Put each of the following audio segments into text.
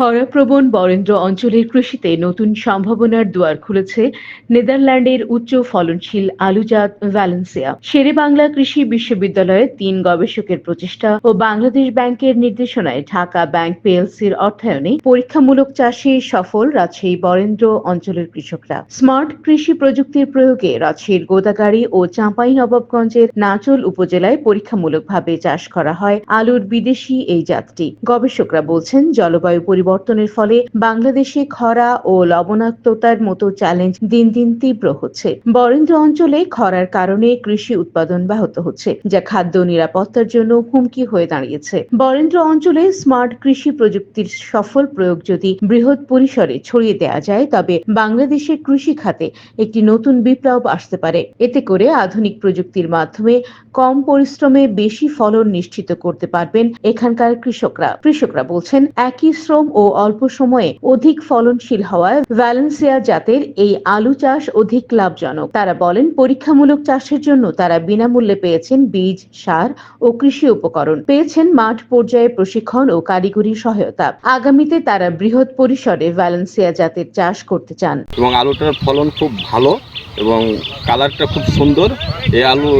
খরাপ্রবণ বরেন্দ্র অঞ্চলের কৃষিতে নতুন সম্ভাবনার দুয়ার খুলেছে নেদারল্যান্ডের উচ্চ ফলনশীল আলুজাত ভ্যালেন্সিয়া। শেরে বাংলা কৃষি বিশ্ববিদ্যালয়ের তিন গবেষকের প্রচেষ্টা ও বাংলাদেশ ব্যাংকের নির্দেশনায় ঢাকা ব্যাংক পিএলসির অর্থায়নে পরীক্ষামূলক চাষে সফল রাজশাহী বরেন্দ্র অঞ্চলের কৃষকরা। স্মার্ট কৃষি প্রযুক্তির প্রয়োগে রাজশাহীর গোদাগাড়ি ও চাঁপাই নবাবগঞ্জের নাচল উপজেলায় পরীক্ষামূলকভাবে চাষ করা হয় আলুর বিদেশি এই জাতটি। গবেষকরা বলছেন, জলবায়ু পরিবর্তনের ফলে বাংলাদেশে খরা ও লবণাক্ততার মতো চ্যালেঞ্জ দিন দিন তীব্র হচ্ছে। বরেন্দ্র অঞ্চলে খরার কারণে কৃষি উৎপাদন ব্যাহত হচ্ছে, যা খাদ্য নিরাপত্তার জন্য হুমকি হয়ে দাঁড়িয়েছে। বরেন্দ্র অঞ্চলে স্মার্ট কৃষি প্রযুক্তির সফল প্রয়োগ যদি বৃহৎ পরিসরে ছড়িয়ে দেওয়া যায়, তবে বাংলাদেশের কৃষি খাতে একটি নতুন বিপ্লব আসতে পারে। এতে করে আধুনিক প্রযুক্তির মাধ্যমে কম পরিশ্রমে বেশি ফলন নিশ্চিত করতে পারবেন এখানকার কৃষকরা। কৃষকরা বলছেন, একই শ্রম অল্প সময়ে অধিক ফলনশীল হওয়ায় ভ্যালেন্সিয়া জাতের এই আলু চাষ অধিক লাভজনক। তারা বলেন, পরীক্ষামূলক চাষের জন্য তারা বিনামূল্যে পেয়েছেন বীজ, সার ও কৃষি উপকরণ। পেয়েছেন মাঠ পর্যায়ে প্রশিক্ষণ ও কারিগরি সহায়তা। আগামীতে তারা বৃহৎ পরিসরে ভ্যালেন্সিয়া জাতের চাষ করতে চান। এবং আলুটার ফলন খুব ভালো এবং কালারটা খুব সুন্দর। এই আলু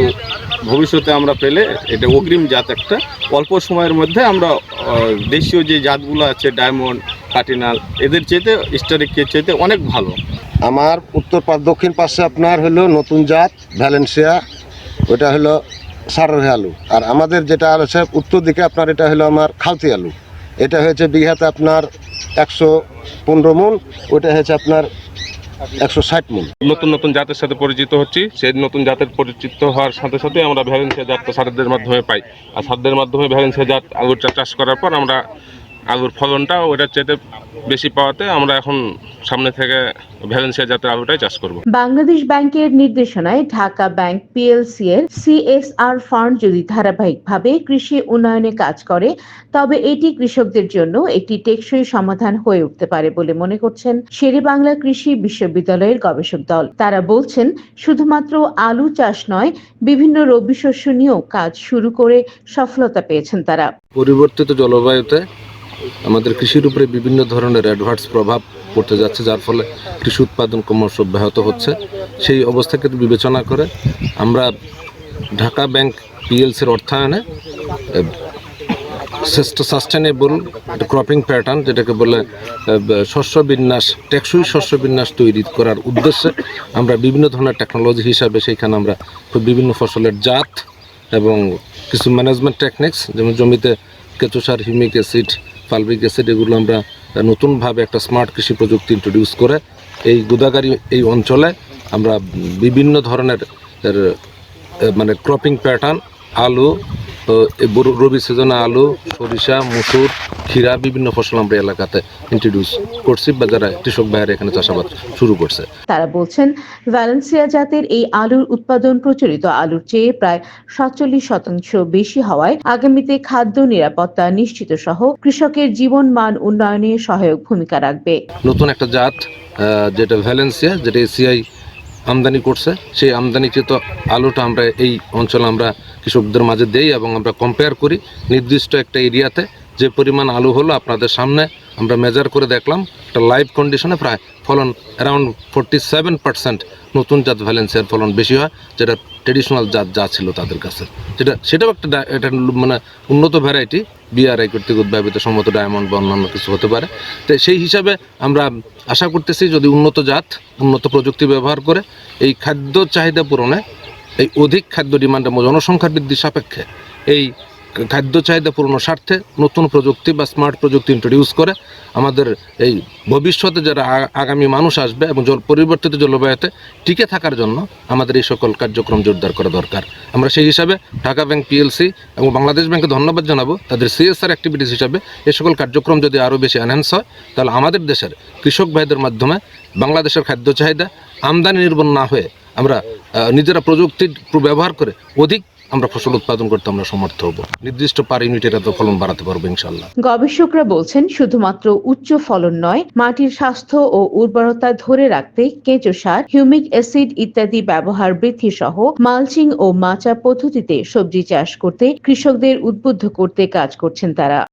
ভবিষ্যতে আমরা পেলে এটা অগ্রিম জাত একটা। অল্প সময়ের মধ্যে আমরা দেশীয় যে জাতগুলো আছে, ডায়মন্ড, কাটিনাল, এদের চেয়েতে স্টারিকের চেয়েতে অনেক ভালো। আমার উত্তর দক্ষিণ পাশে আপনার হলো নতুন জাত, ভ্যালেন্সিয়া ওটা হলো সারের আলু। আর আমাদের যেটা আছে, উত্তর দিকে আপনার এটা হলো আমার খালতি আলু। এটা হয়েছে বিঘাতে আপনার একশো পনেরো মন ওটা হয়েছে আপনার একশো ষাট মিল। নতুন নতুন জাতের সাথে পরিচিত হচ্ছি। সেই নতুন জাতের পরিচিত হওয়ার সাথে সাথে আমরা ভ্যালেন্সিয়া জাতটা সারদের মাধ্যমে পাই। আর সারদের মাধ্যমে ভ্যালেন্সিয়া জাত আলুর চাষ করার পর আমরা আলুর ফলনটা ওটার চেয়ে বেশি পাওয়াতে আমরা এখন সামনে থেকে ভ্যালেন্সিয়া জাতের আলুটাই চাষ করব। বাংলাদেশ ব্যাংকের নির্দেশনায় ঢাকা ব্যাংক পিএলসি এর সিএসআর ফান্ড যদি ধারাবাহিকভাবে কৃষি উন্নয়নে কাজ করে তবে এটি কৃষকদের জন্য একটি টেকসই সমাধান হয়ে উঠতে পারে বলে মনে করছেন শেরে বাংলা কৃষি বিশ্ববিদ্যালয়ের গবেষক দল। তারা বলছেন শুধুমাত্র আলু চাষ নয় বিভিন্ন রবি শস্য নিয়েও কাজ শুরু করে সফলতা পেয়েছেন তারা। পরিবর্তিত জলবায়ুতে আমাদের কৃষির উপরে বিভিন্ন ধরনের অ্যাডভার্স প্রভাব পড়তে যাচ্ছে, যার ফলে কৃষি উৎপাদন ক্রমশ ব্যাহত হচ্ছে। সেই অবস্থাকে বিবেচনা করে আমরা ঢাকা ব্যাংক পিএলসির অর্থায়নে সাস্টেনেবল ক্রপিং প্যাটার্ন যেটাকে বলে শস্য বিন্যাস, টেকসই শস্য বিন্যাস তৈরি করার উদ্দেশ্যে আমরা বিভিন্ন ধরনের টেকনোলজি হিসাবে সেইখানে আমরা বিভিন্ন ফসলের জাত এবং কিছু ম্যানেজমেন্ট টেকনিক্স যেমন জমিতে কেঁচো সার, হিউমিক অ্যাসিড ফালবিক অ্যাসিড, এগুলো আমরা নতুনভাবে একটা স্মার্ট কৃষি প্রযুক্তি ইন্ট্রোডিউস করে এই গুদাগারি, এই অঞ্চলে আমরা বিভিন্ন ধরনের মানে ক্রপিং প্যাটার্ন আলু রবি সিজনে আলু, সরিষা, মুসুর ক্ষীরা বিভিন্ন ফসল আমরা এলাকাতে ইন্ট্রোডিউস করছি বা যারা কৃষক ভাইয়েরা এখানে চাষাবাদ শুরু করছে। তারা বলছেন ভ্যালেন্সিয়া জাতের এই আলুর উৎপাদন প্রচলিত আলুর চেয়ে প্রায় সাতচল্লিশ শতাংশ বেশি হওয়ায় আগামীতে খাদ্য নিরাপত্তা নিশ্চিত সহ কৃষকের জীবন মান উন্নয়নে সহায়ক ভূমিকা রাখবে। নতুন একটা জাত যেটা ভ্যালেন্সিয়া যেটা এসিআই আমদানি করছে সেই আমদানিকৃত আলুটা আমরা এই অঞ্চলে আমরা কৃষকদের মাঝে দেই এবং আমরা কম্পেয়ার করি নির্দিষ্ট একটা এরিয়াতে। যে পরিমাণ আলু হলো আপনাদের সামনে, আমরা মেজার করে দেখলাম, একটা লাইভ কন্ডিশনে প্রায় ফলন অ্যারাউন্ড ফোরটি সেভেন পার্সেন্ট নতুন জাত ভ্যালেন্সিয়ার ফলন বেশি হয়, যেটা ট্রেডিশনাল জাত যা ছিল তাদের কাছে। যেটা, সেটাও একটা এটা মানে উন্নত ভ্যারাইটি বিআরআই কর্তৃক উদ্ভাবিত সম্মত ডায়মন্ড বা অন্যান্য কিছু হতে পারে। তো সেই হিসাবে আমরা আশা করতেছি যদি উন্নত জাত, উন্নত প্রযুক্তি ব্যবহার করে এই খাদ্য চাহিদা পূরণে, এই অধিক খাদ্য ডিমান্ড জনসংখ্যা বৃদ্ধি সাপেক্ষে এই খাদ্য চাহিদা পূরণের স্বার্থে নতুন প্রযুক্তি বা স্মার্ট প্রযুক্তি ইন্ট্রোডিউস করে আমাদের এই ভবিষ্যতে যারা আগামী মানুষ আসবে এবং জল পরিবর্তিত জলবায়ুতে টিকে থাকার জন্য আমাদের এই সকল কার্যক্রম জোরদার করা দরকার। আমরা সেই হিসাবে ঢাকা ব্যাংক পিএলসি এবং বাংলাদেশ ব্যাংকে ধন্যবাদ জানাব। তাদের সিএসআর অ্যাক্টিভিটিস হিসাবে এই সকল কার্যক্রম যদি আরও বেশি এনহ্যান্স হয়, তাহলে আমাদের দেশের কৃষক ভাইদের মাধ্যমে বাংলাদেশের খাদ্য চাহিদা আমদানি নির্ভর না হয়ে আমরা নিজেরা প্রযুক্তির ব্যবহার করে অধিক আমরা ফসল উৎপাদন করতে আমরা সমর্থ হব। নির্দিষ্ট পার ইউনিটের এত ফলন বাড়াতে পারব ইনশাল্লাহ গবেষকরা বলছেন, শুধুমাত্র উচ্চ ফলন নয়, মাটির স্বাস্থ্য ও উর্বরতা ধরে রাখতে কেঁচো সার, হিউমিক অ্যাসিড ইত্যাদি ব্যবহার বৃদ্ধি সহ মালচিং ও মাচা পদ্ধতিতে সবজি চাষ করতে কৃষকদের উদ্বুদ্ধ করতে কাজ করছেন তারা।